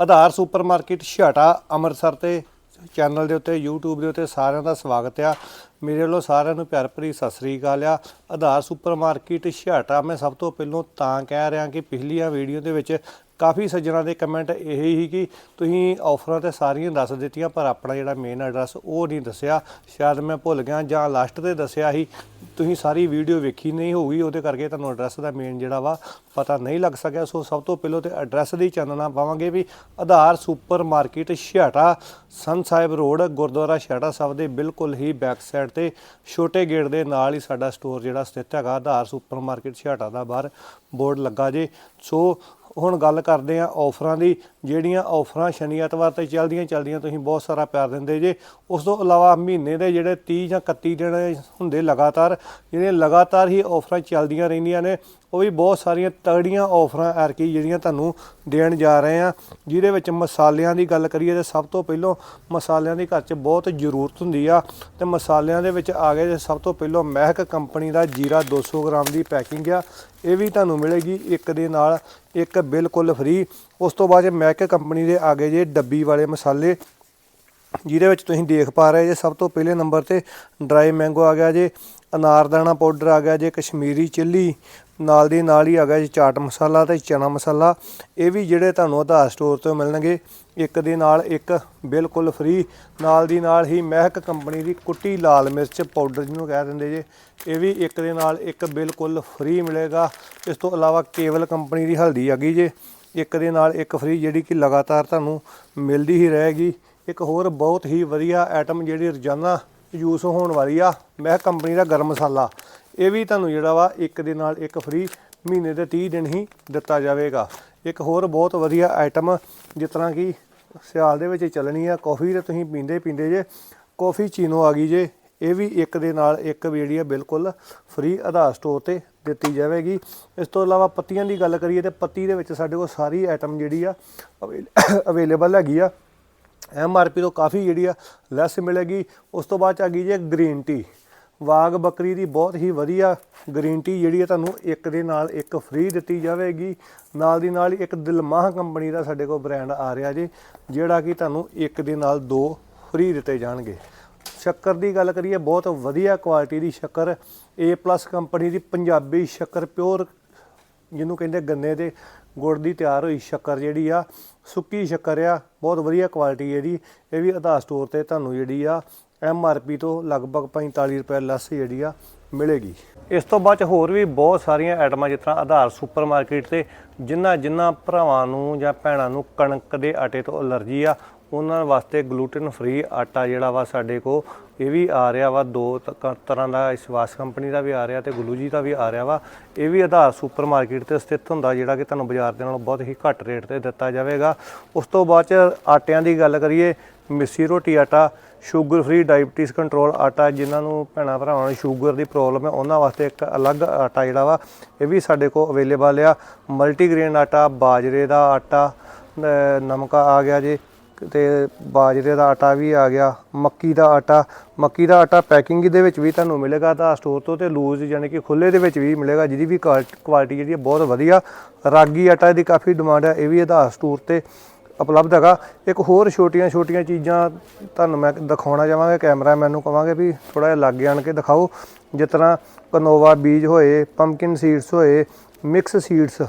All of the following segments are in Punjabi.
ਆਧਾਰ ਸੁਪਰਮਾਰਕਟ ਛਾਟਾ ਅੰਮ੍ਰਿਤਸਰ ਤੇ ਚੈਨਲ ਦੇ ਉੱਤੇ, YouTube ਦੇ ਉੱਤੇ ਸਾਰਿਆਂ ਦਾ ਸਵਾਗਤ ਆ। ਮੇਰੇ ਵੱਲੋਂ ਸਾਰਿਆਂ ਨੂੰ ਪਿਆਰ ਭਰੀ ਸਤਿ ਸ੍ਰੀ ਅਕਾਲ ਆ। ਆਧਾਰ ਸੁਪਰਮਾਰਕਟ ਛਾਟਾ ਮੈਂ ਸਭ ਤੋਂ ਪਹਿਲਾਂ ਤਾਂ ਕਹਿ ਰਿਹਾ ਕਿ ਪਿਛਲੀਆਂ ਵੀਡੀਓ ਦੇ ਵਿੱਚ ਕਾਫੀ ਸੱਜਣਾ ਦੇ ਕਮੈਂਟ ਇਹ ਹੀ ਕਿ ਤੁਸੀਂ ਆਫਰਾਂ ਤੇ ਸਾਰੀਆਂ ਦੱਸ ਦਿੱਤੀਆਂ, ਪਰ ਆਪਣਾ ਜਿਹੜਾ ਮੇਨ ਐਡਰੈਸ ਉਹ ਨਹੀਂ ਦੱਸਿਆ। ਸ਼ਾਇਦ ਮੈਂ ਭੁੱਲ ਗਿਆ ਜਾਂ ਲਾਸਟ ਤੇ ਦੱਸਿਆ ਸੀ, ਤੁਸੀਂ ਸਾਰੀ ਵੀਡੀਓ ਵੇਖੀ ਨਹੀਂ ਹੋਊਗੀ, ਉਹਦੇ ਕਰਕੇ ਤੁਹਾਨੂੰ ਐਡਰੈਸ ਦਾ ਮੇਨ ਜਿਹੜਾ ਵਾ ਪਤਾ ਨਹੀਂ ਲੱਗ ਸਕਿਆ। ਸੋ ਸਭ ਤੋਂ ਪਹਿਲਾਂ ਤੇ ਐਡਰੈਸ ਦੀ ਚਾਨਣਾ ਪਾਵਾਂਗੇ ਵੀ ਆਧਾਰ ਸੁਪਰ ਮਾਰਕੀਟ ਛਿਆਟਾ ਸੰਤ ਸਾਹਿਬ ਰੋਡ, ਗੁਰਦੁਆਰਾ ਛਿਆਟਾ ਸਾਹਿਬ ਦੇ ਬਿਲਕੁਲ ਹੀ ਬੈਕ ਸਾਈਡ ਤੇ ਛੋਟੇ ਗੇਟ ਦੇ ਨਾਲ ਹੀ ਸਾਡਾ ਸਟੋਰ ਜਿਹੜਾ ਸਥਿਤ ਹੈਗਾ, ਆਧਾਰ ਸੁਪਰ ਮਾਰਕੀਟ ਛਿਆਟਾ ਦਾ ਬਾਹਰ ਬੋਰਡ ਲੱਗਾ ਜੇ। ਸੋ ਹੁਣ ਗੱਲ ਕਰਦੇ ਆ ਆਫਰਾਂ ਦੀ, ਜਿਹੜੀਆਂ ਆਫਰਾਂ ਸ਼ਨੀ ਐਤਵਾਰ ਤੇ ਚੱਲਦੀਆਂ ਚੱਲਦੀਆਂ ਤੁਸੀਂ ਬਹੁਤ ਸਾਰਾ ਪਿਆਰ ਦਿੰਦੇ ਜੇ। ਉਸ ਤੋਂ ਇਲਾਵਾ ਮਹੀਨੇ ਦੇ ਜਿਹੜੇ 30 ਜਾਂ 31 ਦਿਨ ਹੁੰਦੇ ਲਗਾਤਾਰ ਜਿਹੜੀਆਂ ਲਗਾਤਾਰ ਹੀ ਆਫਰਾਂ ਚੱਲਦੀਆਂ ਰਹਿੰਦੀਆਂ ਨੇ ਉਹ ਵੀ ਬਹੁਤ ਸਾਰੀਆਂ ਤਗੜੀਆਂ ਆਫਰਾਂ ਐਰਕੀ ਜਿਹੜੀਆਂ ਤੁਹਾਨੂੰ ਦੇਣ ਜਾ ਰਹੇ ਆ ਜਿਹਦੇ ਵਿੱਚ ਮਸਾਲਿਆਂ ਦੀ ਗੱਲ ਕਰੀਏ ਤਾਂ ਸਭ ਤੋਂ ਪਹਿਲਾਂ ਮਸਾਲਿਆਂ ਦੀ ਘਰ 'ਚ ਬਹੁਤ ਜ਼ਰੂਰਤ ਹੁੰਦੀ ਆ। ਤੇ ਮਸਾਲਿਆਂ ਦੇ ਵਿੱਚ ਆ ਗਏ ਜੇ ਸਭ ਤੋਂ ਪਹਿਲਾਂ ਮਹਿਕ ਕੰਪਨੀ ਦਾ ਜੀਰਾ 200 ਗ੍ਰਾਮ ਦੀ ਪੈਕਿੰਗ ਆ। ਇਹ ਵੀ ਤੁਹਾਨੂੰ ਮਿਲੇਗੀ ਇੱਕ ਦੇ ਨਾਲ, ਇੱਕ ਬਿਲਕੁਲ ਫ੍ਰੀ। ਉਸ ਤੋਂ ਬਾਅਦ ਮਹਿਕ ਕੰਪਨੀ ਦੇ ਆ ਗਏ ਜੇ ਡੱਬੀ ਵਾਲੇ ਮਸਾਲੇ, ਜਿਹਦੇ ਵਿੱਚ ਤੁਸੀਂ ਦੇਖ ਪਾ ਰਹੇ ਜੇ ਸਭ ਤੋਂ ਪਹਿਲੇ ਨੰਬਰ ਤੇ ਡਰਾਈ ਮੈਂਗੋ ਆ ਗਿਆ ਜੇ ਅਨਾਰਦਾਨਾ ਪਾਊਡਰ ਆ ਗਿਆ ਜੇ, ਕਸ਼ਮੀਰੀ ਚਿੱਲੀ ਨਾਲ ਦੀ ਨਾਲ ਹੀ ਆ ਗਿਆ ਜੀ ਚਾਟ ਮਸਾਲਾ ਤੇ ਚਨਾ ਮਸਾਲਾ। ਇਹ ਵੀ ਜਿਹੜੇ ਤੁਹਾਨੂੰ ਆਧਾਰ ਸਟੋਰ ਤੋਂ ਮਿਲਣਗੇ। ਇੱਕ ਦੇ ਨਾਲ ਇੱਕ ਬਿਲਕੁਲ ਫ੍ਰੀ ਨਾਲ ਦੀ ਨਾਲ ਹੀ ਮਹਿਕ ਕੰਪਨੀ ਦੀ ਕੁੱਟੀ ਲਾਲ ਮਿਰਚ ਪਾਊਡਰ ਜਿਹਨੂੰ ਕਹਿ ਦਿੰਦੇ ਜੇ। ਇਹ ਵੀ ਇੱਕ ਦੇ ਨਾਲ ਇੱਕ ਬਿਲਕੁਲ ਫ੍ਰੀ ਮਿਲੇਗਾ। ਇਸ ਤੋਂ ਇਲਾਵਾ ਕੇਵਲ ਕੰਪਨੀ ਦੀ ਹਲਦੀ ਆ ਗਈ ਜੇ। ਇੱਕ ਦੇ ਨਾਲ ਇੱਕ ਫ੍ਰੀ ਜਿਹੜੀ ਕਿ ਲਗਾਤਾਰ ਤੁਹਾਨੂੰ ਮਿਲਦੀ ਹੀ ਰਹੇਗੀ। ਇੱਕ ਹੋਰ ਬਹੁਤ ਹੀ ਵਧੀਆ ਆਈਟਮ ਜਿਹੜੀ ਰੋਜ਼ਾਨਾ ਯੂਜ਼ ਹੋਣ ਵਾਲੀ ਆ, ਮਹਿਕ ਕੰਪਨੀ ਦਾ ਗਰਮ ਮਸਾਲਾ। ਇਹ ਵੀ ਤੁਹਾਨੂੰ ਜਿਹੜਾ ਵਾ ਇੱਕ ਦੇ ਨਾਲ ਇੱਕ ਫ੍ਰੀ ਮਹੀਨੇ ਦੇ 30 ਦਿਨ ਹੀ ਦਿੱਤਾ ਜਾਵੇਗਾ। ਇੱਕ ਹੋਰ ਬਹੁਤ ਵਧੀਆ ਆਈਟਮ ਜਿਸ ਤਰ੍ਹਾਂ ਕਿ ਸਿਆਲ ਦੇ ਵਿੱਚ ਚੱਲਣੀ ਆ, ਕਾਫੀ ਤੇ ਤੁਸੀਂ ਪੀਂਦੇ ਪੀਂਦੇ ਜੇ, ਕਾਫੀ ਚੀਨੋ ਆ ਗਈ ਜੇ, ਇਹ ਵੀ ਇੱਕ ਦੇ ਨਾਲ ਇੱਕ ਜਿਹੜੀ ਆ ਬਿਲਕੁਲ ਫ੍ਰੀ ਆਧਾਰ ਸਟੋਰ ਤੇ ਦਿੱਤੀ ਜਾਵੇਗੀ। ਇਸ ਤੋਂ ਇਲਾਵਾ ਪੱਤੀਆਂ ਦੀ ਗੱਲ ਕਰੀਏ ਤੇ ਪੱਤੀ ਦੇ ਵਿੱਚ ਸਾਡੇ ਕੋਲ ਸਾਰੀ ਆਈਟਮ ਜਿਹੜੀ ਆ ਅਵੇਲੇਬਲ ਹੈਗੀ ਆ। ਐਮ ਆਰ ਪੀ ਤੋਂ ਕਾਫੀ ਜਿਹੜੀ ਆ ਲੈਸ ਮਿਲੇਗੀ। ਉਸ ਤੋਂ ਬਾਅਦ ਚ ਆ ਗਈ ਜੇ ਗ੍ਰੀਨ ਟੀ ਵਾਗ ਬੱਕਰੀ ਦੀ ਬਹੁਤ ਹੀ ਵਧੀਆ ਗ੍ਰੀਨ ਜਿਹੜੀ ਆ ਤੁਹਾਨੂੰ ਇੱਕ ਦੇ ਨਾਲ ਇੱਕ ਫ੍ਰੀ ਦਿੱਤੀ ਜਾਵੇਗੀ। ਨਾਲ ਦੀ ਨਾਲ ਇੱਕ ਦਿਲਮਾਹ ਕੰਪਨੀ ਦਾ ਸਾਡੇ ਕੋਲ ਬ੍ਰਾਂਡ ਆ ਰਿਹਾ ਜੀ, ਜਿਹੜਾ ਕਿ ਤੁਹਾਨੂੰ ਇੱਕ ਦੇ ਨਾਲ ਦੋ ਫ੍ਰੀ ਦਿੱਤੇ ਜਾਣਗੇ। ਸ਼ੱਕਰ ਦੀ ਗੱਲ ਕਰੀਏ, ਬਹੁਤ ਵਧੀਆ ਕੁਆਲਿਟੀ ਦੀ ਸ਼ੱਕਰ, A+ ਕੰਪਨੀ ਦੀ ਪੰਜਾਬੀ ਸ਼ੱਕਰ ਪਿਓਰ ਜਿਹਨੂੰ ਕਹਿੰਦੇ ਗੰਨੇ ਦੇ ਗੁੜ ਦੀ ਤਿਆਰ ਹੋਈ ਸ਼ੱਕਰ ਜਿਹੜੀ ਆ, ਸੁੱਕੀ ਸ਼ੱਕਰ ਆ, ਬਹੁਤ ਵਧੀਆ ਕੁਆਲਿਟੀ ਇਹਦੀ। ਇਹ ਵੀ ਆਧਾਰ ਸਟੋਰ ਤੇ ਤੁਹਾਨੂੰ ਜਿਹੜੀ ਆ ਐਮ ਆਰ ਪੀ ਤੋਂ ਲਗਭਗ 45 ਰੁਪਏ ਲੈਸ ਜਿਹੜੀ ਆ ਮਿਲੇਗੀ। ਇਸ ਤੋਂ ਬਾਅਦ 'ਚ ਹੋਰ ਵੀ ਬਹੁਤ ਸਾਰੀਆਂ ਆਈਟਮਾਂ ਜਿਸ ਤਰ੍ਹਾਂ ਆਧਾਰ ਸੁਪਰਮਾਰਕਟ ਤੇ ਜਿਨ੍ਹਾਂ ਜਿਨ੍ਹਾਂ ਭਰਾਵਾਂ ਨੂੰ ਜਾਂ ਭੈਣਾਂ ਨੂੰ ਕਣਕ ਦੇ ਆਟੇ ਤੋਂ ਅਲਰਜੀ ਆ ਉਹਨਾਂ ਵਾਸਤੇ ਗਲੂਟਨ ਫ੍ਰੀ ਆਟਾ ਜਿਹੜਾ ਵਾ ਸਾਡੇ ਕੋ ਇਹ ਵੀ ਆ ਰਿਹਾ ਵਾ, ਦੋ ਤ- ਤਰ੍ਹਾਂ ਦਾ ਇਸਵਾਸ ਕੰਪਨੀ ਦਾ ਵੀ ਆ ਰਿਹਾ ਤੇ ਗੁਲੂ ਜੀ ਦਾ ਵੀ ਆ ਰਿਹਾ ਵਾ। ਇਹ ਵੀ ਆਧਾਰ ਸੁਪਰ ਮਾਰਕੀਟ ਤੇ ਸਥਿਤ ਹੁੰਦਾ, ਜਿਹੜਾ ਕਿ ਤੁਹਾਨੂੰ ਬਾਜ਼ਾਰ ਦੇ ਨਾਲੋਂ ਬਹੁਤ ਹੀ ਘੱਟ ਰੇਟ ਤੇ ਦਿੱਤਾ ਜਾਵੇਗਾ। ਉਸ ਤੋਂ ਬਾਅਦ ਚ ਆਟਿਆਂ ਦੀ ਗੱਲ ਕਰੀਏ, ਮਿੱਸੀ ਰੋਟੀ ਆਟਾ, ਸ਼ੂਗਰ ਫ੍ਰੀ, ਡਾਇਬਟੀਜ਼ ਕੰਟਰੋਲ ਆਟਾ, ਜਿਨ੍ਹਾਂ ਨੂੰ ਭੈਣਾਂ ਭਰਾਵਾਂ ਨੂੰ ਸ਼ੂਗਰ ਦੀ ਪ੍ਰੋਬਲਮ ਹੈ, ਉਹਨਾਂ ਵਾਸਤੇ ਇੱਕ ਅਲੱਗ ਆਟਾ ਜਿਹੜਾ ਵਾ, ਇਹ ਵੀ ਸਾਡੇ ਕੋਲ ਅਵੇਲੇਬਲ ਆ। ਮਲਟੀਗ੍ਰੇਨ ਆਟਾ, ਬਾਜਰੇ ਦਾ ਆਟਾ ਨਮਕਾ ਆ ਗਿਆ ਜੇ। ਤੇ ਬਾਜਰੇ ਦਾ ਆਟਾ ਵੀ ਆ ਗਿਆ, ਮੱਕੀ ਦਾ ਆਟਾ। ਮੱਕੀ ਦਾ ਆਟਾ ਪੈਕਿੰਗ ਦੇ ਵਿੱਚ ਵੀ ਤੁਹਾਨੂੰ ਮਿਲੇਗਾ ਤਾਂ ਸਟੋਰ ਤੋਂ ਤੇ ਲੂਜ਼ ਯਾਨੀ ਕਿ ਖੁੱਲੇ ਦੇ ਵਿੱਚ ਵੀ ਮਿਲੇਗਾ, ਜਿਹਦੀ ਵੀ ਕੁਆਲਿਟੀ ਜਿਹੜੀ ਹੈ ਬਹੁਤ ਵਧੀਆ। ਰਾਗੀ ਆਟਾ ਦੀ ਕਾਫੀ ਡਿਮਾਂਡ ਹੈ, ਇਹ ਵੀ ਆਧਾਰ ਸਟੋਰ ਤੇ ਉਪਲਬਧ ਹੈਗਾ। ਇੱਕ ਹੋਰ ਛੋਟੀਆਂ ਛੋਟੀਆਂ ਚੀਜ਼ਾਂ ਤੁਹਾਨੂੰ ਮੈਂ ਦਿਖਾਉਣਾ ਚਾਹਾਂਗਾ ਕੈਮਰਾਮੈਨ ਨੂੰ ਕਵਾਂਗੇ ਵੀ ਥੋੜਾ ਜਿਹਾ ਲਾਗੇ ਆਣ ਕੇ ਦਿਖਾਓ। ਜਿਸ ਤਰ੍ਹਾਂ ਕਨੋਵਾ ਬੀਜ ਹੋਏ ਪੰਪਕਿਨ ਸੀਡਸ ਹੋਏ ਮਿਕਸ ਸੀਡਸ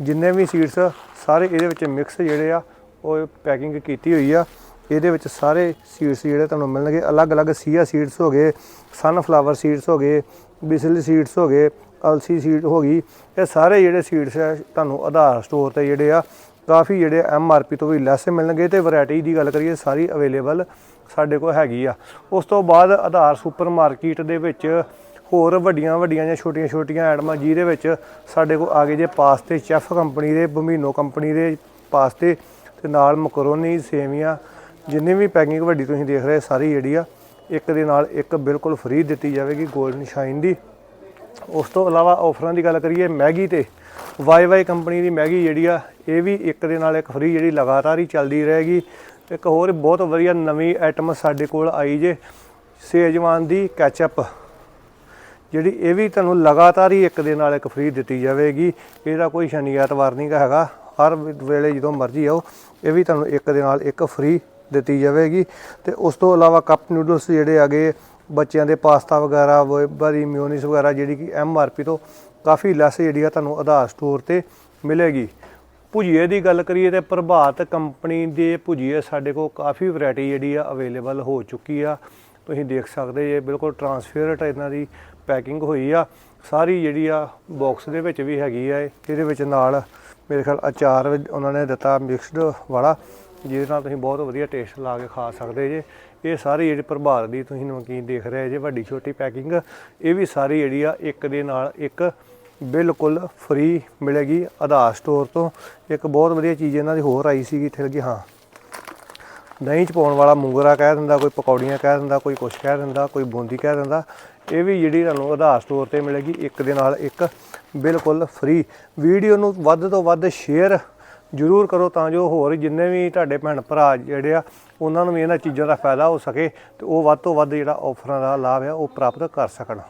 ਜਿੰਨੇ ਵੀ ਸੀਡਸ ਸਾਰੇ ਇਹਦੇ ਵਿੱਚ ਮਿਕਸ ਜਿਹੜੇ ਆ ਉਹ ਪੈਕਿੰਗ ਕੀਤੀ ਹੋਈ ਆ। ਇਹਦੇ ਵਿੱਚ ਸਾਰੇ ਸੀਡਸ ਜਿਹੜੇ ਤੁਹਾਨੂੰ ਮਿਲਣਗੇ, ਅਲੱਗ-ਅਲੱਗ ਸੀਆ ਸੀਡਸ ਹੋ ਗਏ ਸਨਫਲਾਵਰ ਸੀਡਸ ਹੋ ਗਏ, ਬਿਸਲ ਸੀਡਸ ਹੋ ਗਏ, ਅਲਸੀ ਸੀਡ ਹੋ ਗਈ। ਇਹ ਸਾਰੇ ਜਿਹੜੇ ਸੀਡਸ ਆ, ਤੁਹਾਨੂੰ ਆਧਾਰ ਸਟੋਰ ਤੇ ਜਿਹੜੇ ਆ, ਕਾਫੀ ਜਿਹੜੇ ਐਮ ਆਰ ਪੀ ਤੋਂ ਵੀ ਲੈਸ ਮਿਲਣਗੇ ਤੇ ਵੈਰਾਈਟੀ ਦੀ ਗੱਲ ਕਰੀਏ, ਸਾਰੀ ਅਵੇਲੇਬਲ ਸਾਡੇ ਕੋਲ ਹੈਗੀ ਆ। ਉਸ ਤੋਂ ਬਾਅਦ ਆਧਾਰ ਸੁਪਰ ਮਾਰਕੀਟ ਦੇ ਵਿੱਚ ਹੋਰ ਵੱਡੀਆਂ ਵੱਡੀਆਂ ਜਾਂ ਛੋਟੀਆਂ ਛੋਟੀਆਂ ਐਟਮਾਂ ਜਿਹਦੇ ਵਿੱਚ ਸਾਡੇ ਕੋਲ ਆ ਗਏ ਜੇ ਪਾਸਤੇ ਚੈਫ ਕੰਪਨੀ ਦੇ ਬਮੀਨੋ ਕੰਪਨੀ ਦੇ ਪਾਸਤੇ ਤੇ ਨਾਲ ਮਕਰੋਨੀ, ਸੇਵੀਆਂ, ਜਿੰਨੀ ਵੀ ਪੈਕਿੰਗ ਵੱਡੀ ਤੁਸੀਂ ਦੇਖ ਰਹੇ, ਸਾਰੀ ਜਿਹੜੀ ਆ, ਇੱਕ ਦੇ ਨਾਲ ਇੱਕ ਬਿਲਕੁਲ ਫ੍ਰੀ ਦਿੱਤੀ ਜਾਵੇਗੀ 골ਡਨ ਸ਼ਾਈਨ ਦੀ। ਉਸ ਤੋਂ ਇਲਾਵਾ ਆਫਰਾਂ ਦੀ ਗੱਲ ਕਰੀਏ, ਮੈਗੀ ਤੇ ਵਾਈ ਵਾਈ ਕੰਪਨੀ ਦੀ ਮੈਗੀ ਜਿਹੜੀ ਆ, ਇਹ ਵੀ ਇੱਕ ਦੇ ਨਾਲ ਇੱਕ ਫ੍ਰੀ ਜਿਹੜੀ ਲਗਾਤਾਰ ਹੀ ਚੱਲਦੀ ਰਹੇਗੀ। ਇੱਕ ਹੋਰ ਬਹੁਤ ਵਧੀਆ ਨਵੀਂ ਆਈਟਮ ਸਾਡੇ ਕੋਲ ਆਈ ਜੇ, ਸੇਜਵਾਨ ਦੀ ਕੈਚਅਪ ਜਿਹੜੀ ਇਹ ਵੀ ਤੁਹਾਨੂੰ ਲਗਾਤਾਰ ਹੀ ਇੱਕ ਦੇ ਨਾਲ ਇੱਕ ਫ੍ਰੀ ਦਿੱਤੀ ਜਾਵੇਗੀ। ਇਹਦਾ ਕੋਈ ਸ਼ਨੀ ਐਤਵਾਰ ਨਹੀਂ ਹੈਗਾ। ਹਰ ਵੇਲੇ ਜਦੋਂ ਮਰਜ਼ੀ ਆਓ, ਇਹ ਵੀ ਤੁਹਾਨੂੰ ਇੱਕ ਦੇ ਨਾਲ ਇੱਕ ਫ੍ਰੀ ਦਿੱਤੀ ਜਾਵੇਗੀ। ਤੇ ਉਸ ਤੋਂ ਇਲਾਵਾ ਕੱਪ ਨੂਡਲਸ ਜਿਹੜੇ ਆਗੇ ਬੱਚਿਆਂ ਦੇ ਪਾਸਤਾ ਵਗੈਰਾ ਬਰੀ ਮਿਓਨੀਸ ਵਗੈਰਾ, ਜਿਹੜੀ ਕਿ ਐਮ ਆਰ ਪੀ ਤੋਂ ਕਾਫੀ ਲੈਸ ਜਿਹੜੀ ਆ ਤੁਹਾਨੂੰ ਆਧਾਰ ਸਟੋਰ ਤੇ ਮਿਲੇਗੀ। ਭੁਜੀਏ ਦੀ ਗੱਲ ਕਰੀਏ ਤੇ ਪ੍ਰਭਾਤ ਕੰਪਨੀ ਦੇ ਭੁਜੀਏ ਸਾਡੇ ਕੋਲ ਕਾਫੀ ਵੈਰਾਈਟੀ ਜਿਹੜੀ ਆ ਅਵੇਲੇਬਲ ਹੋ ਚੁੱਕੀ ਆ। ਤੁਸੀਂ ਦੇਖ ਸਕਦੇ ਜੇ, ਬਿਲਕੁਲ ਟਰਾਂਸਪੇਰੈਂਟ ਇਹਨਾਂ ਦੀ ਪੈਕਿੰਗ ਹੋਈ ਆ। ਸਾਰੀ ਜਿਹੜੀ ਆ ਬਾਕਸ ਦੇ ਵਿੱਚ ਵੀ ਹੈਗੀ ਆ ਇਹ। ਇਹਦੇ ਵਿੱਚ ਨਾਲ ਮੇਰੇ ਖਿਆਲ ਅਚਾਰ ਵੀ ਉਹਨਾਂ ਨੇ ਦਿੱਤਾ ਮਿਕਸਡ ਵਾਲਾ, ਜਿਹਦੇ ਨਾਲ ਤੁਸੀਂ ਬਹੁਤ ਵਧੀਆ ਟੇਸਟ ਲਾ ਕੇ ਖਾ ਸਕਦੇ ਜੇ। ਇਹ ਸਾਰੀ ਜਿਹੜੀ ਪ੍ਰਭਾਤ ਦੀ ਤੁਸੀਂ ਨਮਕੀਨ ਦੇਖ ਰਹੇ ਜੇ, ਵੱਡੀ ਛੋਟੀ ਪੈਕਿੰਗ ਇਹ ਵੀ ਸਾਰੀ ਜਿਹੜੀ ਆ ਇੱਕ ਦੇ ਨਾਲ ਇੱਕ ਬਿਲਕੁਲ ਫ੍ਰੀ ਮਿਲੇਗੀ ਆਧਾਰ ਸਟੋਰ ਤੋਂ। ਇੱਕ ਬਹੁਤ ਵਧੀਆ ਚੀਜ਼ ਇਹਨਾਂ ਦੀ ਹੋਰ ਆਈ ਸੀਗੀ, ਇੱਥੇ ਲੱਗੀ, ਹਾਂ। ਦਹੀਂ ਚ ਪਾਉਣ ਵਾਲਾ ਮੂੰਗਰਾ ਕਹਿ ਦਿੰਦਾ, ਕੋਈ ਪਕੌੜੀਆਂ ਕਹਿ ਦਿੰਦਾ, ਕੋਈ ਕੁਛ ਕਹਿ ਦਿੰਦਾ, ਕੋਈ ਬੂੰਦੀ ਕਹਿ ਦਿੰਦਾ। ਇਹ ਵੀ ਜਿਹੜੀ ਤੁਹਾਨੂੰ ਆਧਾਰ ਸਟੋਰ ਤੇ ਮਿਲੇਗੀ, ਇੱਕ ਦੇ ਨਾਲ ਇੱਕ, ਬਿਲਕੁਲ ਫ੍ਰੀ ਵੀਡੀਓ ਨੂੰ ਵੱਧ ਤੋਂ ਵੱਧ ਸ਼ੇਅਰ ਜ਼ਰੂਰ ਕਰੋ ਤਾਂ ਜੋ ਹੋਰ ਜਿੰਨੇ ਵੀ ਤੁਹਾਡੇ ਭੈਣ ਭਰਾ ਜਿਹੜੇ ਆ, ਉਹਨਾਂ ਨੂੰ ਵੀ ਇਹਨਾਂ ਚੀਜ਼ਾਂ ਦਾ ਫਾਇਦਾ ਹੋ ਸਕੇ ਤੇ ਉਹ ਵੱਧ ਤੋਂ ਵੱਧ ਜਿਹੜਾ ਆਫਰਾਂ ਦਾ ਲਾਭ ਆ ਉਹ ਪ੍ਰਾਪਤ ਕਰ ਸਕਣ।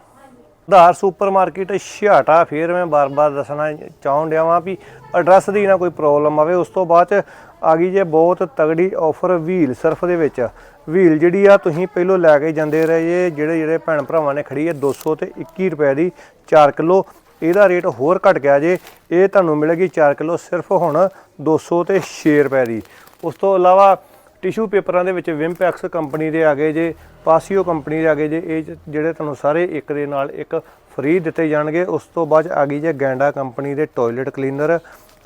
ਆਧਾਰ ਸੁਪਰਮਾਰਕਟ ਛਿਆਟਾ ਫੇਰ ਮੈਂ ਬਾਰ-ਬਾਰ ਦੱਸਣਾ ਚਾਹੁੰਦਿਆ ਵਾਂ ਵੀ ਐਡਰੈਸ ਦੀ ਨਾ ਕੋਈ ਪ੍ਰੋਬਲਮ ਆਵੇ, ਉਸ ਤੋਂ ਬਾਅਦ ਚ ਆ ਗਈ ਜੇ ਬਹੁਤ ਤਗੜੀ ਆਫਰ ਵੀਲ ਸਰਫ ਦੇ ਵਿੱਚ। ਵੀਲ ਜਿਹੜੀ ਆ, ਤੁਸੀਂ ਪਹਿਲੋਂ ਲੈ ਕੇ ਜਾਂਦੇ ਰਹੇ ਜੇ ਜਿਹੜੇ ਜਿਹੜੇ ਭੈਣ ਭਰਾਵਾਂ ਨੇ ਖੜੀ ਹੈ 200 ਤੇ 21 ਰੁਪਏ ਦੀ 4 ਕਿਲੋ। ਇਹਦਾ ਰੇਟ ਹੋਰ ਘਟ ਗਿਆ ਜੇ, ਇਹ ਤੁਹਾਨੂੰ ਮਿਲੇਗੀ 4 ਕਿਲੋ ਸਿਰਫ ਹੁਣ 200 ਤੇ 6 ਰੁਪਏ ਦੀ। ਉਸ ਤੋਂ ਇਲਾਵਾ ਟਿਸ਼ੂ ਪੇਪਰਾਂ ਦੇ ਵਿੱਚ ਵਿੰਪੈਕਸ ਕੰਪਨੀ ਦੇ ਆ ਗਏ ਜੇ ਪਾਸੀਓ ਕੰਪਨੀ ਦੇ ਆ ਗਏ ਜੇ, ਇਹ 'ਚ ਜਿਹੜੇ ਤੁਹਾਨੂੰ ਸਾਰੇ ਇੱਕ ਦੇ ਨਾਲ ਇੱਕ ਫ੍ਰੀ ਦਿੱਤੇ ਜਾਣਗੇ। ਉਸ ਤੋਂ ਬਾਅਦ 'ਚ ਆ ਗਈ ਜੇ ਗੈਂਡਾ ਕੰਪਨੀ ਦੇ ਟਾਇਲਟ ਕਲੀਨਰ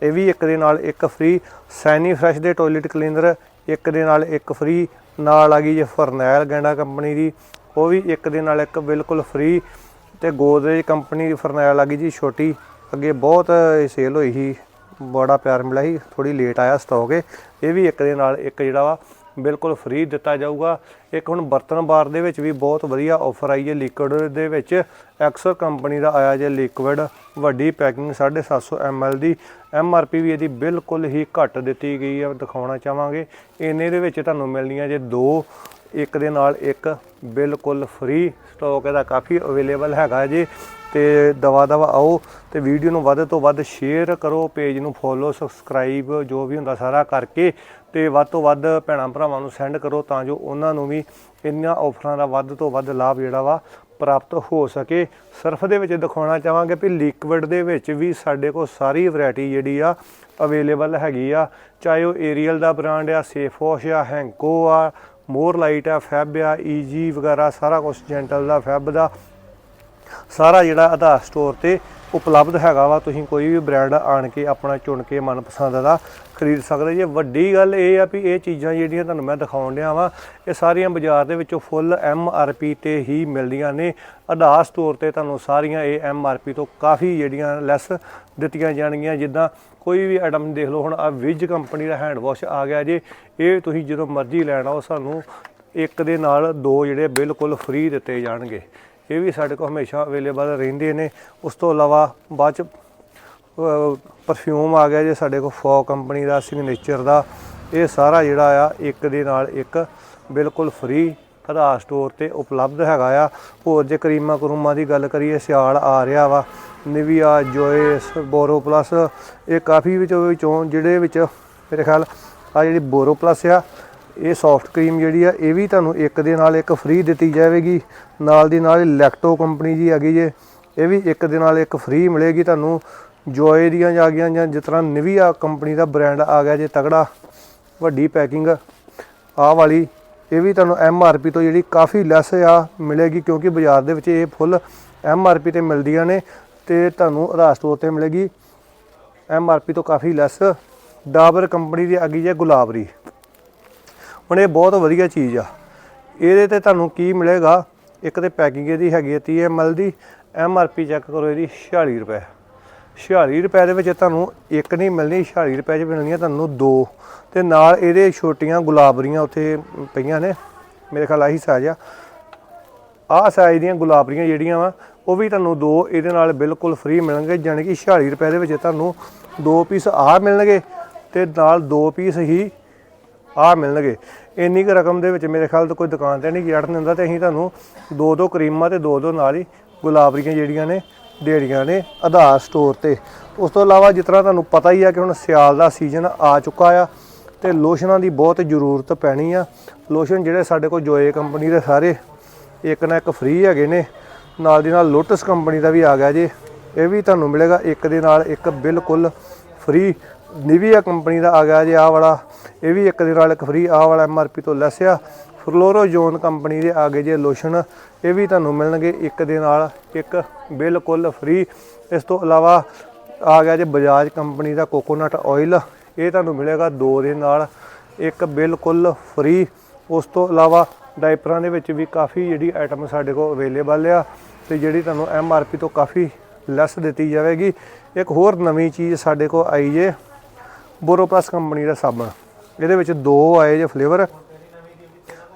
ਇਹ ਵੀ ਇੱਕ ਦੇ ਨਾਲ ਇੱਕ ਫ੍ਰੀ ਸੈਨੀ ਫਰੈਸ਼ ਦੇ ਟਾਇਲਟ ਕਲੀਨਰ ਇੱਕ ਦੇ ਨਾਲ ਇੱਕ ਫ੍ਰੀ ਨਾਲ ਆ ਗਈ ਜੇ ਫਰਨੈਲ ਗੈਂਡਾ ਕੰਪਨੀ ਦੀ, ਉਹ ਵੀ ਇੱਕ ਦੇ ਨਾਲ ਇੱਕ ਬਿਲਕੁਲ ਫ੍ਰੀ ਤੇ ਗੋਦਰੇਜ ਕੰਪਨੀ ਦੀ ਫਰਨੈਲ ਆ ਗਈ ਜੀ ਛੋਟੀ, ਅੱਗੇ ਬਹੁਤ ਸੇਲ ਹੋਈ ਸੀ, ਬੜਾ ਪਿਆਰ ਮਿਲਿਆ ਸੀ ਥੋੜੀ ਲੇਟ ਆਇਆ ਸਟਾਕ ਇਹ ਇਹ ਵੀ ਇੱਕ ਦੇ ਨਾਲ ਇੱਕ ਜਿਹੜਾ ਵਾ ਬਿਲਕੁਲ ਫ੍ਰੀ ਦਿੱਤਾ ਜਾਊਗਾ। ਇੱਕ ਹੁਣ ਬਰਤਨ ਬਾਰ ਦੇ ਵਿੱਚ ਵੀ ਬਹੁਤ ਵਧੀਆ ਆਫਰ ਆਈ ਹੈ ਲਿਕਵਿਡ ਦੇ ਵਿੱਚ। ਐਕਸਰ ਕੰਪਨੀ ਦਾ ਆਇਆ ਜੇ ਲਿਕਵਿਡ ਵੱਡੀ ਪੈਕਿੰਗ 750 ml ਦੀ। ਐਮ ਆਰ ਪੀ ਵੀ ਇਹਦੀ ਬਿਲਕੁਲ ਹੀ ਘੱਟ ਦਿੱਤੀ ਗਈ ਹੈ, ਦਿਖਾਉਣਾ ਚਾਹਾਂਗੇ। ਇਹਨੇ ਦੇ ਵਿੱਚ ਤੁਹਾਨੂੰ ਮਿਲਣੀਆਂ ਜੇ ਦੋ, ਇੱਕ ਦੇ ਨਾਲ ਇੱਕ, ਬਿਲਕੁਲ ਫ੍ਰੀ ਸਟਾਕ ਇਹਦਾ ਕਾਫੀ ਅਵੇਲੇਬਲ ਹੈਗਾ ਜੀ। ਤੇ ਦਵਾ ਦਵਾ ਆਓ ਤੇ ਵੀਡੀਓ ਨੂੰ ਵੱਧ ਤੋਂ ਵੱਧ ਸ਼ੇਅਰ ਕਰੋ ਪੇਜ ਨੂੰ ਫੋਲੋ ਸਬਸਕ੍ਰਾਈਬ ਜੋ ਵੀ ਹੁੰਦਾ ਸਾਰਾ ਕਰਕੇ। ਤੇ ਵੱਧ ਤੋਂ ਵੱਧ ਭੈਣਾਂ ਭਰਾਵਾਂ ਨੂੰ ਸੈਂਡ ਕਰੋ ਤਾਂ ਜੋ ਉਹਨਾਂ ਨੂੰ ਵੀ ਇੰਨੀਆਂ ਆਫਰਾਂ ਦਾ ਵੱਧ ਤੋਂ ਵੱਧ ਲਾਭ ਜਿਹੜਾ ਵਾ ਪ੍ਰਾਪਤ ਹੋ ਸਕੇ। ਸਰਫ ਦੇ ਵਿੱਚ ਦਿਖਾਉਣਾ ਚਾਹਾਂਗੇ ਵੀ ਲਿਕਵਿਡ ਦੇ ਵਿੱਚ ਵੀ ਸਾਡੇ ਕੋਲ ਸਾਰੀ ਵੈਰਾਈਟੀ ਜਿਹੜੀ ਆ ਅਵੇਲੇਬਲ ਹੈਗੀ ਆ। ਚਾਹੇ ਉਹ ਏਰੀਅਲ ਦਾ ਬ੍ਰਾਂਡ ਆ ਸੇਫ ਵਾਸ਼ ਆ ਹੈਂਕੋ ਆ ਮੋਰ ਲਾਈਟ ਆ ਫੈਬ ਆ ਈਜੀ ਵਗੈਰਾ ਸਾਰਾ ਕੁਝ ਜੈਂਟਲ ਦਾ ਫੈਬ ਦਾ ਸਾਰਾ ਜਿਹੜਾ ਆਧਾਰ ਸਟੋਰ ਤੇ ਉਪਲਬਧ ਹੈਗਾ ਵਾ, ਤੁਸੀਂ ਕੋਈ ਵੀ ਬ੍ਰਾਂਡ ਆਣ ਕੇ ਆਪਣਾ ਚੁਣ ਕੇ ਮਨਪਸੰਦ ਦਾ ਖਰੀਦ ਸਕਦੇ ਜੇ ਵੱਡੀ ਗੱਲ ਇਹ ਆ ਵੀ ਇਹ ਚੀਜ਼ਾਂ ਜਿਹੜੀਆਂ ਤੁਹਾਨੂੰ ਮੈਂ ਦਿਖਾਉਣ ਡਿਆ ਵਾਂ, ਇਹ ਸਾਰੀਆਂ ਬਾਜ਼ਾਰ ਦੇ ਵਿੱਚੋਂ ਫੁੱਲ ਐਮ ਆਰ ਪੀ ਤੇ ਹੀ ਮਿਲਦੀਆਂ ਨੇ। ਆਧਾਰ ਤੌਰ ਤੇ ਤੁਹਾਨੂੰ ਸਾਰੀਆਂ ਇਹ ਐਮ ਆਰ ਪੀ ਤੋਂ ਕਾਫੀ ਜਿਹੜੀਆਂ ਲੈਸ ਦਿੱਤੀਆਂ ਜਾਣਗੀਆਂ। ਜਿੱਦਾਂ ਕੋਈ ਵੀ ਆਈਟਮ ਦੇਖ ਲਓ, ਹੁਣ ਆ ਵਿਜ ਕੰਪਨੀ ਦਾ ਹੈਂਡ ਵਾਸ਼ ਆ ਗਿਆ ਜੇ, ਇਹ ਤੁਸੀਂ ਜਦੋਂ ਮਰਜ਼ੀ ਲੈਣਾ ਉਹ ਸਾਨੂੰ ਇੱਕ ਦੇ ਨਾਲ ਦੋ ਜਿਹੜੇ ਬਿਲਕੁਲ ਫ੍ਰੀ ਦਿੱਤੇ ਜਾਣਗੇ। ਇਹ ਵੀ ਸਾਡੇ ਕੋਲ ਹਮੇਸ਼ਾ ਅਵੇਲੇਬਲ ਰਹਿੰਦੇ ਨੇ। ਉਸ ਤੋਂ ਇਲਾਵਾ ਬਾਅਦ ਚ ਪਰਫਿਊਮ ਆ ਗਿਆ ਜੇ ਸਾਡੇ ਕੋਲ ਫੋ ਕੰਪਨੀ ਦਾ ਸਿਗਨੇਚਰ ਦਾ, ਇਹ ਸਾਰਾ ਜਿਹੜਾ ਆ, ਇੱਕ ਦੇ ਨਾਲ ਇੱਕ ਬਿਲਕੁਲ ਫ੍ਰੀ ਆਧਾਰ ਸਟੋਰ ਤੇ ਉਪਲਬਧ ਹੈਗਾ ਆ। ਹੋਰ ਜੇ ਕਰੀਮਾਂ ਕਰੂਮਾਂ ਦੀ ਗੱਲ ਕਰੀਏ, ਸਿਆਲ ਆ ਰਿਹਾ ਵਾ ਨਿਵੀਆ ਜੋਇਸ ਬੋਰੋ ਪਲੱਸ ਇਹ ਕਾਫੀ ਵਿੱਚੋਂ ਵਿੱਚੋਂ ਜਿਹੜੇ ਵਿੱਚ ਮੇਰੇ ਖਿਆਲ ਆ ਜਿਹੜੀ ਬੋਰੋ ਪਲੱਸ ਆ ਇਹ ਸੌਫਟ ਕਰੀਮ ਜਿਹੜੀ ਆ, ਇਹ ਵੀ ਤੁਹਾਨੂੰ ਇੱਕ ਦੇ ਨਾਲ ਇੱਕ ਫ੍ਰੀ ਦਿੱਤੀ ਜਾਵੇਗੀ। ਨਾਲ ਦੀ ਨਾਲ ਲੈਕਟੋ ਕੰਪਨੀ ਜੀ ਹੈਗੀ ਜੇ, ਇਹ ਵੀ ਇੱਕ ਦੇ ਨਾਲ ਇੱਕ ਫ੍ਰੀ ਮਿਲੇਗੀ ਤੁਹਾਨੂੰ। ਜੋਏ ਦੀਆਂ ਜਾ ਗਈਆਂ ਜਾਂ ਜਿਸ ਤਰ੍ਹਾਂ ਨਿਵੀਆ ਕੰਪਨੀ ਦਾ ਬ੍ਰਾਂਡ ਆ ਗਿਆ ਜੇ ਤਗੜਾ, ਵੱਡੀ ਪੈਕਿੰਗ ਆ ਵਾਲੀ, ਇਹ ਵੀ ਤੁਹਾਨੂੰ ਐਮ ਆਰ ਪੀ ਤੋਂ ਜਿਹੜੀ ਕਾਫੀ ਲੈਸ ਆ ਮਿਲੇਗੀ ਕਿਉਂਕਿ ਬਾਜ਼ਾਰ ਦੇ ਵਿੱਚ ਇਹ ਫੁੱਲ ਐਮ ਆਰ ਪੀ ਤੇ ਮਿਲਦੀਆਂ ਨੇ ਤੇ ਤੁਹਾਨੂੰ ਆਧਾਰ ਸਟੋਰ ਤੇ ਮਿਲੇਗੀ। ਐਮ ਆਰ ਪੀ ਤੋਂ ਕਾਫੀ ਲੈਸ ਡਾਬਰ ਕੰਪਨੀ ਦੀ ਆ ਗਈ ਜੇ ਗੁਲਾਬਰੀ ਹੁਣ ਇਹ ਬਹੁਤ ਵਧੀਆ ਚੀਜ਼ ਆ। ਇਹਦੇ ਤੇ ਤੁਹਾਨੂੰ ਕੀ ਮਿਲੇਗਾ? ਇੱਕ ਤੇ ਪੈਕਿੰਗ ਇਹਦੀ ਹੈਗੀ ਹੈ 30 ml ਦੀ ਐਮ ਆਰ ਪੀ ਚੈੱਕ ਕਰੋ ਇਹਦੀ 46 ਰੁਪਏ। 46 ਰੁਪਏ ਦੇ ਵਿੱਚ ਤੁਹਾਨੂੰ ਇੱਕ ਨਹੀਂ ਮਿਲਣੀ 46 ਰੁਪਏ 'ਚ ਮਿਲਣੀਆਂ ਤੁਹਾਨੂੰ ਦੋ। ਤੇ ਨਾਲ ਇਹਦੇ ਛੋਟੀਆਂ ਗੁਲਾਬਰੀਆਂ ਉੱਥੇ ਪਈਆਂ ਨੇ, ਮੇਰੇ ਖਿਆਲ ਆਹੀ ਸਾਈਜ਼ ਆ। ਆਹ ਸਾਈਜ਼ ਦੀਆਂ ਗੁਲਾਬਰੀਆਂ ਜਿਹੜੀਆਂ ਵਾ, ਉਹ ਵੀ ਤੁਹਾਨੂੰ ਦੋ ਇਹਦੇ ਨਾਲ ਬਿਲਕੁਲ ਫ੍ਰੀ ਮਿਲਣਗੇ, ਜਾਣੀ ਕਿ 46 ਰੁਪਏ ਦੇ ਵਿੱਚ ਤੁਹਾਨੂੰ ਦੋ ਪੀਸ ਆਹ ਮਿਲਣਗੇ ਤੇ ਨਾਲ ਦੋ ਪੀਸ ਹੀ ਆਹ ਮਿਲਣਗੇ। ਇੰਨੀ ਕੁ ਰਕਮ ਦੇ ਵਿੱਚ ਮੇਰੇ ਖਿਆਲ ਤੋਂ ਕੋਈ ਦੁਕਾਨ ਤੇ ਨਹੀਂ ਜੜਨ ਦਿੰਦਾ ਤੇ ਅਸੀਂ ਤੁਹਾਨੂੰ ਦੋ ਦੋ ਕਰੀਮਾਂ ਤੇ ਦੋ ਦੋ ਨਾਲ ਹੀ ਗੁਲਾਬਰੀਆਂ ਜਿਹੜੀਆਂ ਨੇ ਦੇੜੀਆਂ ਨੇ ਆਧਾਰ ਸਟੋਰ ਤੇ। ਉਸ ਤੋਂ ਇਲਾਵਾ ਜਿਸ ਤਰ੍ਹਾਂ ਤੁਹਾਨੂੰ ਪਤਾ ਹੀ ਆ ਕਿ ਹੁਣ ਸਿਆਲ ਦਾ ਸੀਜ਼ਨ ਆ ਚੁੱਕਾ ਆ ਤੇ ਲੋਸ਼ਨਾਂ ਦੀ ਬਹੁਤ ਜ਼ਰੂਰਤ ਪੈਣੀ ਆ। ਲੋਸ਼ਨ ਜਿਹੜੇ ਸਾਡੇ ਕੋਲ ਜੋਏ ਕੰਪਨੀ ਦੇ ਸਾਰੇ ਇੱਕ ਨਾ ਇੱਕ ਫ੍ਰੀ ਹੈਗੇ ਨੇ, ਨਾਲ ਦੀ ਨਾਲ ਲੋਟਸ ਕੰਪਨੀ ਦਾ ਵੀ ਆ ਗਿਆ ਜੀ। ਇਹ ਵੀ ਤੁਹਾਨੂੰ ਮਿਲੇਗਾ ਇੱਕ ਦੇ ਨਾਲ ਇੱਕ ਬਿਲਕੁਲ ਫ੍ਰੀ। ਨਿਵੀਆ ਕੰਪਨੀ ਦਾ ਆ ਗਿਆ ਜੀ, ਆਹ ਵਾਲਾ। ਇਹ ਵੀ ਇੱਕ ਦੇ ਨਾਲ ਇੱਕ ਫ੍ਰੀ ਆਹ ਵਾਲਾ ਐਮਆਰਪੀ ਤੋਂ ਲੈਸ ਆ। ਫਲੋਰੋਜੋਨ ਕੰਪਨੀ ਦੇ ਆ ਗਏ ਜੇ ਲੋਸ਼ਨ ਇਹ ਵੀ ਤੁਹਾਨੂੰ ਮਿਲਣਗੇ ਇੱਕ ਦੇ ਨਾਲ, ਇੱਕ ਬਿਲਕੁਲ ਫ੍ਰੀ ਇਸ ਤੋਂ ਇਲਾਵਾ ਆ ਗਿਆ ਜੇ ਬਜਾਜ ਕੰਪਨੀ ਦਾ ਕੋਕੋਨਟ ਆਇਲ ਇਹ ਤੁਹਾਨੂੰ ਮਿਲੇਗਾ ਦੋ ਦੇ ਨਾਲ, ਇੱਕ ਬਿਲਕੁਲ ਫ੍ਰੀ ਉਸ ਤੋਂ ਇਲਾਵਾ ਡਾਈਪਰਾਂ ਦੇ ਵਿੱਚ ਵੀ ਕਾਫੀ ਜਿਹੜੀ ਆਈਟਮ ਸਾਡੇ ਕੋਲ ਅਵੇਲੇਬਲ ਆ ਤੇ ਜਿਹੜੀ ਤੁਹਾਨੂੰ ਐਮ ਆਰ ਪੀ ਤੋਂ ਕਾਫੀ ਲੈਸ ਦਿੱਤੀ ਜਾਵੇਗੀ। ਇੱਕ ਹੋਰ ਨਵੀਂ ਚੀਜ਼ ਸਾਡੇ ਕੋਲ ਆਈ ਜੇ ਬੋਰੋਪਲਸ ਕੰਪਨੀ ਦਾ ਸਾਬਣ। ਇਹਦੇ ਵਿੱਚ ਦੋ ਆਏ ਜੇ ਫਲੇਵਰ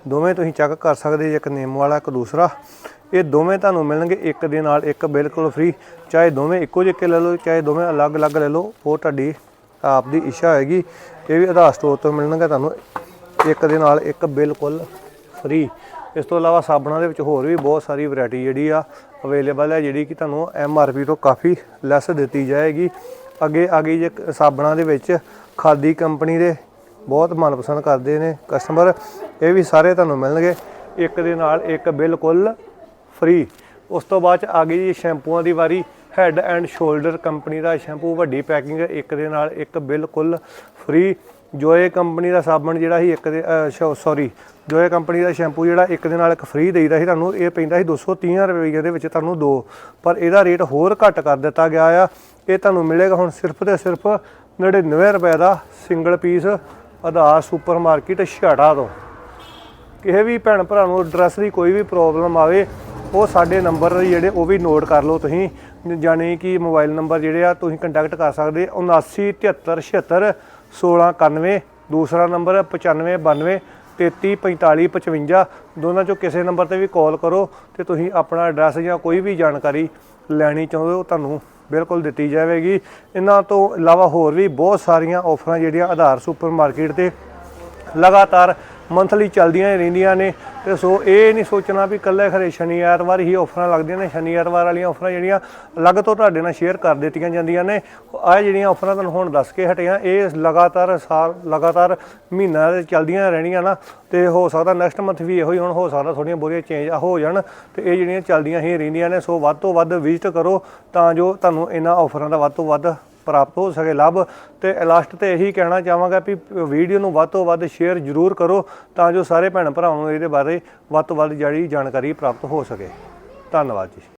ਦੋਵੇਂ ਤੁਸੀਂ ਚੈੱਕ ਕਰ ਸਕਦੇ ਜੇ, ਇੱਕ ਨੇਮ ਵਾਲਾ, ਇੱਕ ਦੂਸਰਾ। ਇਹ ਦੋਵੇਂ ਤੁਹਾਨੂੰ ਮਿਲਣਗੇ ਇੱਕ ਦੇ ਨਾਲ ਇੱਕ ਬਿਲਕੁਲ ਫ੍ਰੀ ਚਾਹੇ ਦੋਵੇਂ ਇੱਕੋ ਜਿਹੇ ਲੈ ਲਓ, ਚਾਹੇ ਦੋਵੇਂ ਅਲੱਗ-ਅਲੱਗ ਲੈ ਲਓ, ਉਹ ਤੁਹਾਡੀ ਆਪ ਦੀ ਇੱਛਾ ਹੋਏਗੀ। ਇਹ ਵੀ ਆਧਾਰ ਸਟੋਰ ਤੋਂ ਮਿਲਣਗੇ ਤੁਹਾਨੂੰ। ਇੱਕ ਦੇ ਨਾਲ ਇੱਕ ਬਿਲਕੁਲ ਫ੍ਰੀ ਇਸ ਤੋਂ ਇਲਾਵਾ ਸਾਬਣਾਂ ਦੇ ਵਿੱਚ ਹੋਰ ਵੀ ਬਹੁਤ ਸਾਰੀ ਵੈਰਾਈਟੀ ਜਿਹੜੀ ਆ ਅਵੇਲੇਬਲ ਹੈ, ਜਿਹੜੀ ਕਿ ਤੁਹਾਨੂੰ ਐਮ ਆਰ ਪੀ ਤੋਂ ਕਾਫੀ ਲੈਸ ਦਿੱਤੀ ਜਾਏਗੀ। ਅੱਗੇ ਆ ਗਈ ਜੇ ਸਾਬਣਾਂ ਦੇ ਵਿੱਚ। ਖਾਦੀ ਕੰਪਨੀ ਦੇ ਬਹੁਤ ਮਨਪਸੰਦ ਕਰਦੇ ਨੇ ਕਸਟਮਰ ਇਹ ਵੀ ਸਾਰੇ ਤੁਹਾਨੂੰ ਮਿਲਣਗੇ। ਇੱਕ ਦੇ ਨਾਲ ਇੱਕ ਬਿਲਕੁਲ ਫ੍ਰੀ ਉਸ ਤੋਂ ਬਾਅਦ ਚ ਆ ਗਈ ਜੀ ਸ਼ੈਂਪੂਆਂ ਦੀ ਵਾਰੀ। ਹੈੱਡ ਐਂਡ ਸ਼ੋਲਡਰ ਕੰਪਨੀ ਦਾ ਸ਼ੈਂਪੂ, ਵੱਡੀ ਪੈਕਿੰਗ ਇੱਕ ਦੇ ਨਾਲ ਇੱਕ ਬਿਲਕੁਲ ਫ੍ਰੀ ਜੋਏ ਕੰਪਨੀ ਦਾ ਸਾਬਣ ਜਿਹੜਾ ਸੀ, ਇੱਕ ਦੇ ਸੌਰੀ ਜੋਏ ਕੰਪਨੀ ਦਾ ਸ਼ੈਂਪੂ ਜਿਹੜਾ ਇੱਕ ਦੇ ਨਾਲ ਇੱਕ ਫ੍ਰੀ ਦੇਈਦਾ ਸੀ ਤੁਹਾਨੂੰ। ਇਹ ਪੈਂਦਾ ਸੀ 230 ਰੁਪਏ ਦੇ ਵਿੱਚ ਤੁਹਾਨੂੰ ਦੋ। ਪਰ ਇਹਦਾ ਰੇਟ ਹੋਰ ਘੱਟ ਕਰ ਦਿੱਤਾ ਗਿਆ ਆ। ਇਹ ਤੁਹਾਨੂੰ ਮਿਲੇਗਾ ਹੁਣ ਸਿਰਫ ਤੇ ਸਿਰਫ 99 ਰੁਪਏ ਦਾ single piece Aadhaar super market Chhata ਤੋਂ। ਕਿਸੇ ਵੀ ਭੈਣ ਭਰਾ ਨੂੰ ਐਡਰੈਸ ਦੀ ਕੋਈ ਵੀ ਪ੍ਰੋਬਲਮ ਆਵੇ, ਉਹ ਸਾਡੇ ਨੰਬਰ ਜਿਹੜੇ ਉਹ ਵੀ ਨੋਟ ਕਰ ਲਓ ਤੁਸੀਂ, ਜਾਣੀ ਕਿ ਮੋਬਾਈਲ ਨੰਬਰ ਜਿਹੜੇ ਆ ਤੁਸੀਂ ਕੰਟੈਕਟ ਕਰ ਸਕਦੇ 797376 1691 ਦੂਸਰਾ ਨੰਬਰ 9592 334555 ਦੋਨਾਂ ਚੋਂ ਕਿਸੇ ਨੰਬਰ ਤੇ ਵੀ ਕਾਲ ਕਰੋ ਤੇ ਤੁਸੀਂ ਆਪਣਾ ਐਡਰੈਸ ਜਾਂ ਕੋਈ ਵੀ ਜਾਣਕਾਰੀ ਲੈਣੀ ਚਾਹੁੰਦੇ ਹੋ, ਤੁਹਾਨੂੰ ਬਿਲਕੁਲ ਦਿੱਤੀ ਜਾਵੇਗੀ। ਇਹਨਾਂ ਤੋਂ ਇਲਾਵਾ ਹੋਰ ਵੀ ਬਹੁਤ ਸਾਰੀਆਂ ਆਫਰਾਂ ਜਿਹੜੀਆਂ ਆਧਾਰ ਸੁਪਰ ਮਾਰਕੀਟ ਤੇ ਲਗਾਤਾਰ ਮੰਥਲੀ ਚੱਲਦੀਆਂ ਹੀ ਰਹਿੰਦੀਆਂ ਨੇ ਤੇ ਸੋ ਇਹ ਨਹੀਂ ਸੋਚਣਾ ਵੀ ਇਕੱਲੇ ਖਰੇ ਸ਼ਨੀ ਐਤਵਾਰ ਹੀ ਆਫਰਾਂ ਲੱਗਦੀਆਂ ਨੇ। ਸ਼ਨੀ ਐਤਵਾਰ ਵਾਲੀਆਂ ਆਫਰਾਂ ਜਿਹੜੀਆਂ ਅਲੱਗ ਤੋਂ ਤੁਹਾਡੇ ਨਾਲ ਸ਼ੇਅਰ ਕਰ ਦਿੱਤੀਆਂ ਜਾਂਦੀਆਂ ਨੇ। ਆਹ ਜਿਹੜੀਆਂ ਆਫਰਾਂ ਤੁਹਾਨੂੰ ਹੁਣ ਦੱਸ ਕੇ ਹਟਿਆ ਇਹ ਲਗਾਤਾਰ ਸਾਲ, ਲਗਾਤਾਰ ਮਹੀਨਾ ਚੱਲਦੀਆਂ ਰਹਿਣੀਆਂ ਨਾ ਤੇ ਹੋ ਸਕਦਾ ਨੈਕਸਟ ਮੰਥ ਵੀ ਇਹੋ ਹੀ ਹੁਣ, ਹੋ ਸਕਦਾ ਥੋੜੀਆਂ ਬੋਰੀਆਂ ਚੇਂਜ ਹੋ ਜਾਣ ਤੇ ਇਹ ਜਿਹੜੀਆਂ ਚੱਲਦੀਆਂ ਹੀ ਰਹਿੰਦੀਆਂ ਨੇ। ਸੋ ਵੱਧ ਤੋਂ ਵੱਧ ਵਿਜ਼ਿਟ ਕਰੋ ਤਾਂ ਜੋ ਤੁਹਾਨੂੰ ਇਹਨਾਂ ਆਫਰਾਂ ਦਾ ਵੱਧ ਤੋਂ ਵੱਧ ਪ੍ਰਾਪਤ ਹੋ ਸਕੇ ਲਾਭ। ਤੇ ਲਾਸਟ ਤੇ ਇਹੀ ਕਹਿਣਾ ਚਾਹਾਂਗਾ ਵੀ ਵੀਡੀਓ ਨੂੰ ਵੱਧ ਤੋਂ ਵੱਧ ਸ਼ੇਅਰ ਜ਼ਰੂਰ ਕਰੋ ਤਾਂ ਜੋ ਸਾਰੇ ਭੈਣ ਭਰਾਵਾਂ ਨੂੰ ਇਹਦੇ ਬਾਰੇ ਵੱਧ ਤੋਂ ਵੱਧ ਜਿਹੜੀ ਜਾਣਕਾਰੀ ਪ੍ਰਾਪਤ ਹੋ ਸਕੇ। ਧੰਨਵਾਦ ਜੀ।